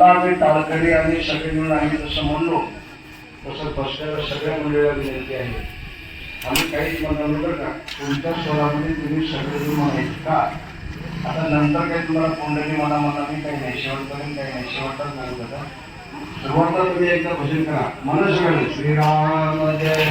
आता आम्ही तालकडी आणि सगळे मिळून आम्ही जसं म्हणलो तसं बसलेल्या सगळ्या मंडळीला विनंती आहे. आम्ही काहीच म्हणणार नाही बरं का. तुमच्या स्वरामध्ये तुम्ही सगळे जण म्हणायचे का? आता नंतर काही तुम्हाला कोंडली म्हणा म्हणा मी काही नाही शेवटपर्यंत काही नाही शेवटच नाही बघा सुरुवातीला तुम्ही एकदा भजन करा. मन सगळं श्रीराम जय.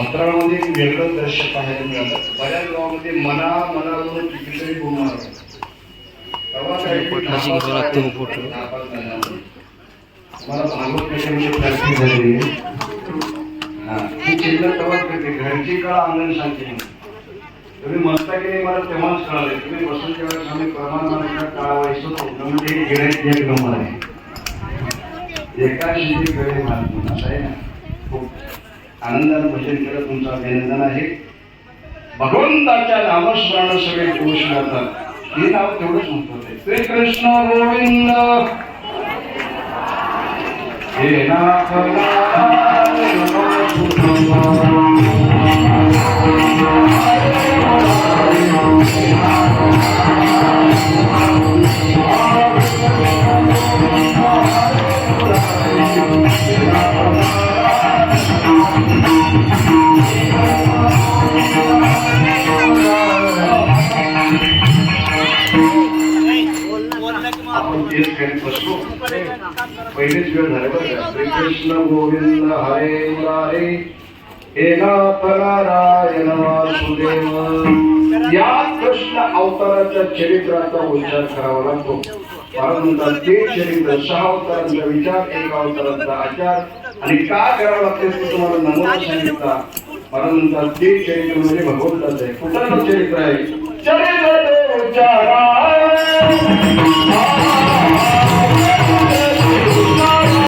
पत्रामध्ये एक वेगळं दृश्य पाहायला मिळालं. बऱ्याच गावामध्ये मना मनावरून कितीतरी गुन्हा तेव्हा काही पोटलाची घ्यावं लागतं फोटो. मला भागवत कशामध्ये प्राप्ती झाली. ती चिन्ह तेव्हा करते घरची काळ अंगण शांती म्हणून तुम्ही म्हणता की नाही मला तेव्हाच कळाले तुम्ही बसून तेव्हा आम्ही प्रमाण म्हणजे गिरायची एक गंमत आहे एका शिंदे गळे मानतो असं आहे ना? खूप. आनंदानं भजन केलं तुमचं अभिनंदन आहे भगवंताच्या नामस्मरण सगळे पुरुष जातात हे नाव तेवढंच महत्वाचं आहे श्रीकृष्ण गोविंद हे ना ठिकाणी बसलो. पहिलेच वेळ झाले बरं श्रीकृष्ण गोविंद हरे हरे हे नाथ नारायण वासुदेव. या कृष्ण अवताराच्या चरित्राचा उच्चार करावा लागतो. म्हणतात ते चरित्र सहा अवतारांचा विचार एक अवतारांचा आचार. आणि का करावं लागते ते तुम्हाला नमोद सांगितला. मला म्हणतात ते चरित्र म्हणजे भगवंताचं आहे. कुठलं चरित्र आहे? चरित्र